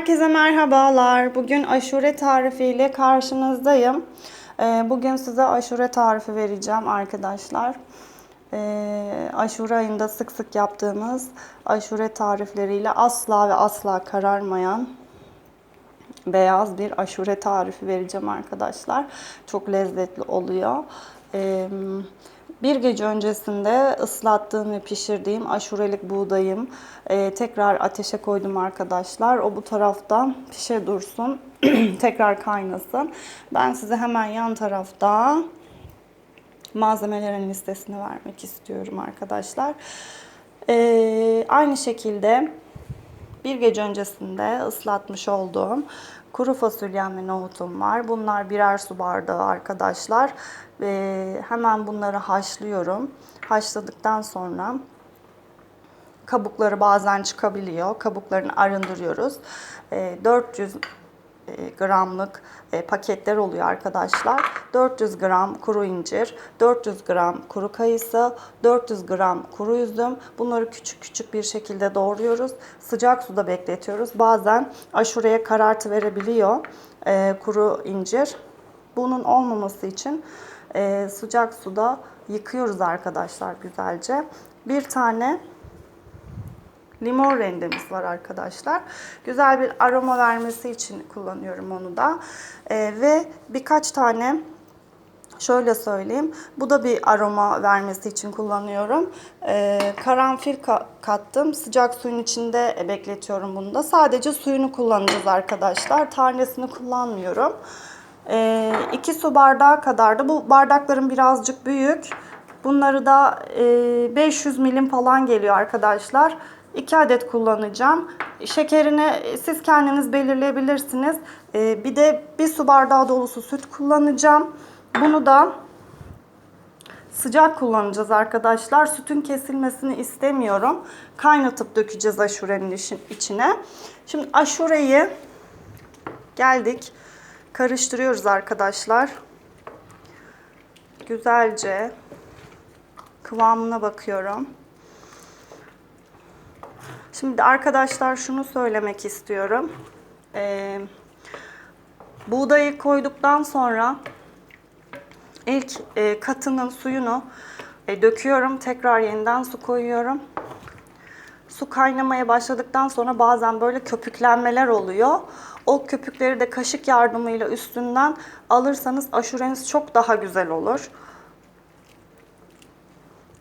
Herkese merhabalar. Bugün aşure tarifiyle karşınızdayım. Ee, Bugün size aşure tarifi vereceğim arkadaşlar. Ee, Aşure ayında sık sık yaptığımız aşure tarifleriyle asla ve asla kararmayan beyaz bir aşure tarifi vereceğim arkadaşlar. Çok lezzetli oluyor. Ee, bir gece öncesinde ıslattığım ve pişirdiğim aşurelik buğdayım e, tekrar ateşe koydum arkadaşlar. O bu tarafta pişe dursun. tekrar kaynasın. Ben size hemen yan tarafta malzemelerin listesini vermek istiyorum arkadaşlar. Ee, aynı şekilde bir gece öncesinde ıslatmış olduğum kuru fasulyem ve nohutum var. Bunlar birer su bardağı arkadaşlar. Ee, hemen bunları haşlıyorum. Haşladıktan sonra kabukları bazen çıkabiliyor. Kabuklarını arındırıyoruz. Ee, 400 e, gramlık e, paketler oluyor arkadaşlar. 400 gram kuru incir, 400 gram kuru kayısı, 400 gram kuru üzüm. Bunları küçük küçük bir şekilde doğruyoruz. Sıcak suda bekletiyoruz. Bazen aşureye karartı verebiliyor e, kuru incir. Bunun olmaması için e, sıcak suda yıkıyoruz arkadaşlar güzelce. Bir tane limon rendemiz var arkadaşlar. Güzel bir aroma vermesi için kullanıyorum onu da. Ee, ve birkaç tane şöyle söyleyeyim. Bu da bir aroma vermesi için kullanıyorum. Ee, karanfil ka- kattım. Sıcak suyun içinde bekletiyorum bunu da. Sadece suyunu kullanacağız arkadaşlar. Tanesini kullanmıyorum. 2 su bardağı kadar da bu bardakların birazcık büyük. Bunları da e, 500 milim falan geliyor arkadaşlar. 2 adet kullanacağım. Şekerini siz kendiniz belirleyebilirsiniz. E, bir de bir su bardağı dolusu süt kullanacağım. Bunu da sıcak kullanacağız arkadaşlar. Sütün kesilmesini istemiyorum. Kaynatıp dökeceğiz aşurenin içine. Şimdi aşureyi geldik. Karıştırıyoruz arkadaşlar. Güzelce kıvamına bakıyorum. Şimdi arkadaşlar şunu söylemek istiyorum. Ee, buğdayı koyduktan sonra ilk e, katının suyunu e, döküyorum. Tekrar yeniden su koyuyorum. Su kaynamaya başladıktan sonra bazen böyle köpüklenmeler oluyor. O köpükleri de kaşık yardımıyla üstünden alırsanız aşureniz çok daha güzel olur.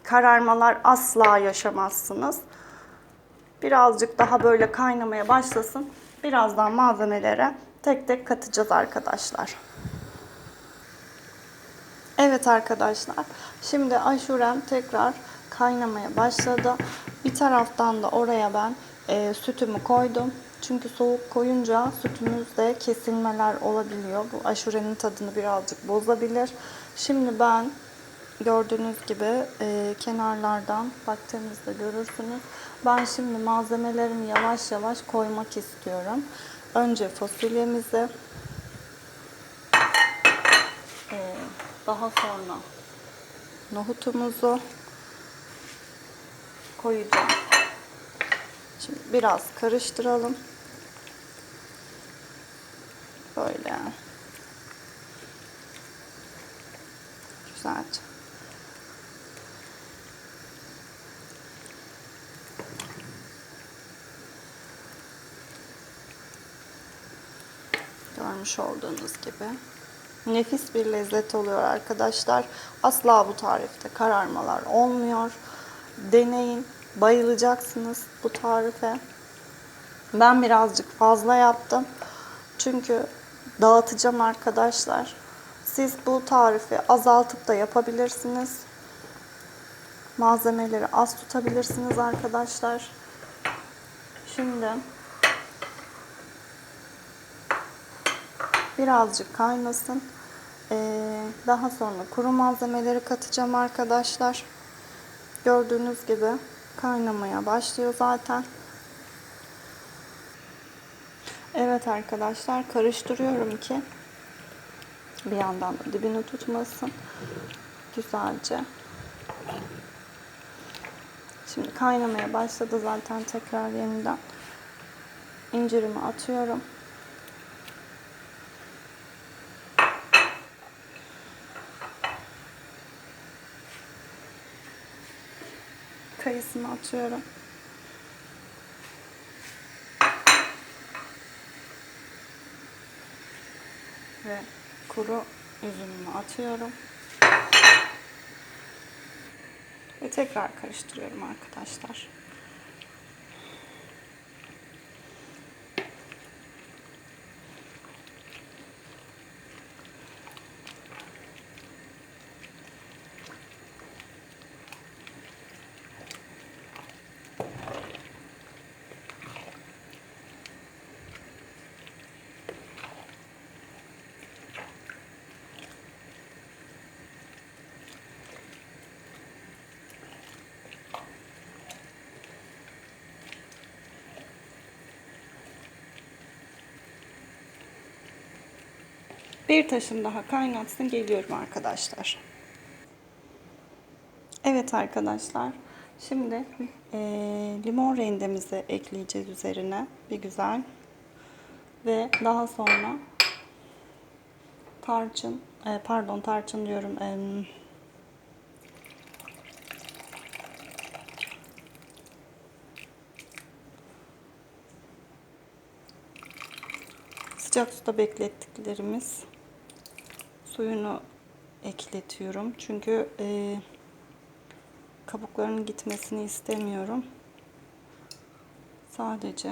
Kararmalar asla yaşamazsınız. Birazcık daha böyle kaynamaya başlasın. Birazdan malzemelere tek tek katacağız arkadaşlar. Evet arkadaşlar. Şimdi aşurem tekrar kaynamaya başladı. Bir taraftan da oraya ben e, sütümü koydum. Çünkü soğuk koyunca sütümüzde kesilmeler olabiliyor. Bu aşurenin tadını birazcık bozabilir. Şimdi ben gördüğünüz gibi e, kenarlardan baktığınızda görürsünüz. Ben şimdi malzemelerimi yavaş yavaş koymak istiyorum. Önce fasulyemizi e, daha sonra nohutumuzu koyacağım. Şimdi biraz karıştıralım. Böyle. Güzelce. Görmüş olduğunuz gibi. Nefis bir lezzet oluyor arkadaşlar. Asla bu tarifte kararmalar olmuyor. Deneyin. Bayılacaksınız bu tarife. Ben birazcık fazla yaptım. Çünkü dağıtacağım arkadaşlar. Siz bu tarifi azaltıp da yapabilirsiniz. Malzemeleri az tutabilirsiniz arkadaşlar. Şimdi birazcık kaynasın. Ee, daha sonra kuru malzemeleri katacağım arkadaşlar. Gördüğünüz gibi kaynamaya başlıyor zaten. Evet arkadaşlar karıştırıyorum ki bir yandan da dibini tutmasın. Güzelce. Şimdi kaynamaya başladı zaten tekrar yeniden. incirimi atıyorum. Kayısını atıyorum. Ve kuru üzümümü atıyorum. Ve tekrar karıştırıyorum arkadaşlar. Bir taşım daha kaynatsın geliyorum arkadaşlar. Evet arkadaşlar. Şimdi e, limon rendemizi ekleyeceğiz üzerine bir güzel. Ve daha sonra tarçın, e, pardon tarçın diyorum. E, sıcak suda beklettiklerimiz suyunu ekletiyorum. Çünkü e, kabuklarının gitmesini istemiyorum. Sadece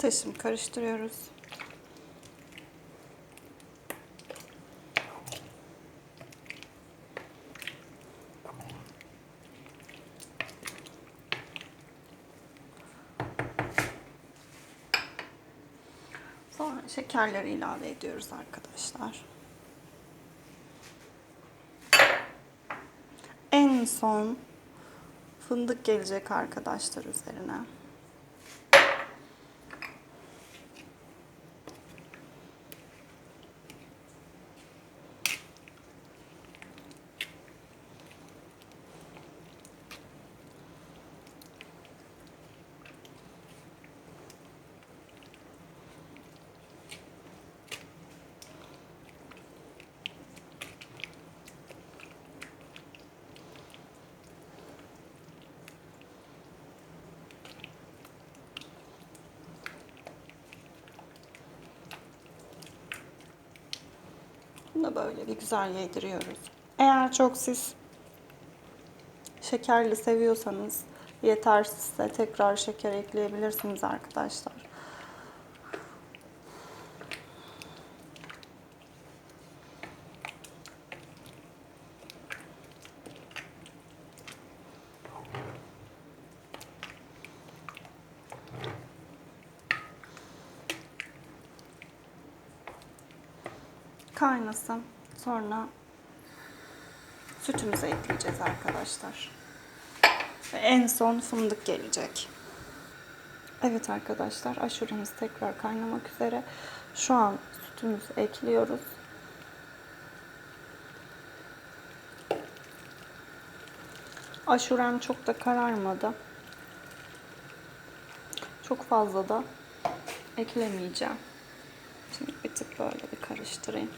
taşım karıştırıyoruz. Sonra şekerleri ilave ediyoruz arkadaşlar. En son fındık gelecek arkadaşlar üzerine. Bunu böyle bir güzel yediriyoruz. Eğer çok siz şekerli seviyorsanız yetersizse tekrar şeker ekleyebilirsiniz arkadaşlar. Kaynasın. Sonra sütümüzü ekleyeceğiz arkadaşlar. Ve en son fındık gelecek. Evet arkadaşlar aşuremiz tekrar kaynamak üzere. Şu an sütümüzü ekliyoruz. Aşurem çok da kararmadı. Çok fazla da eklemeyeceğim. Şimdi bir tık böyle bir karıştırayım.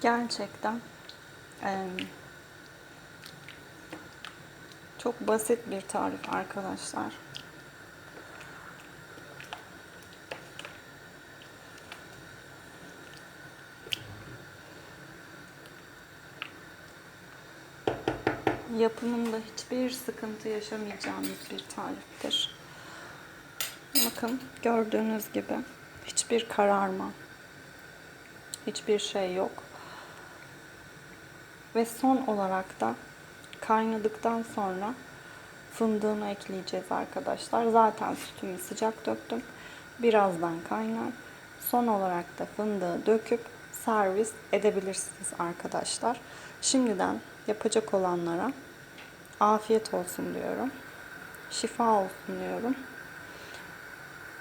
Gerçekten eee, çok basit bir tarif arkadaşlar. Yapımında hiçbir sıkıntı yaşamayacağınız bir tariftir. Bakın gördüğünüz gibi hiçbir kararma, hiçbir şey yok. Ve son olarak da kaynadıktan sonra fındığını ekleyeceğiz arkadaşlar. Zaten sütümü sıcak döktüm. Birazdan kaynar. Son olarak da fındığı döküp servis edebilirsiniz arkadaşlar. Şimdiden yapacak olanlara afiyet olsun diyorum. Şifa olsun diyorum.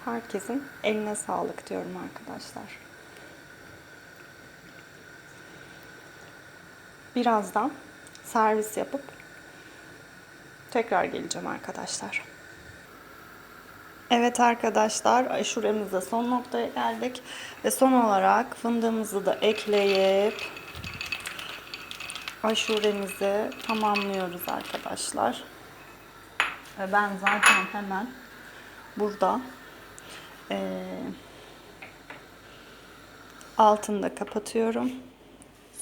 Herkesin eline sağlık diyorum arkadaşlar. Birazdan servis yapıp tekrar geleceğim arkadaşlar. Evet arkadaşlar aşuremizde son noktaya geldik ve son olarak fındığımızı da ekleyip aşuremizi tamamlıyoruz arkadaşlar. Ve ben zaten hemen burada eee altını da kapatıyorum.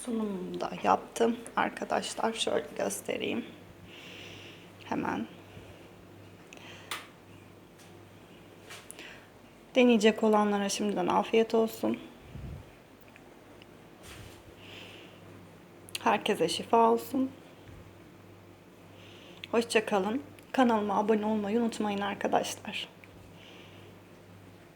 Sunumumu da yaptım arkadaşlar. Şöyle göstereyim. Hemen. Deneyecek olanlara şimdiden afiyet olsun. Herkese şifa olsun. Hoşça kalın. Kanalıma abone olmayı unutmayın arkadaşlar.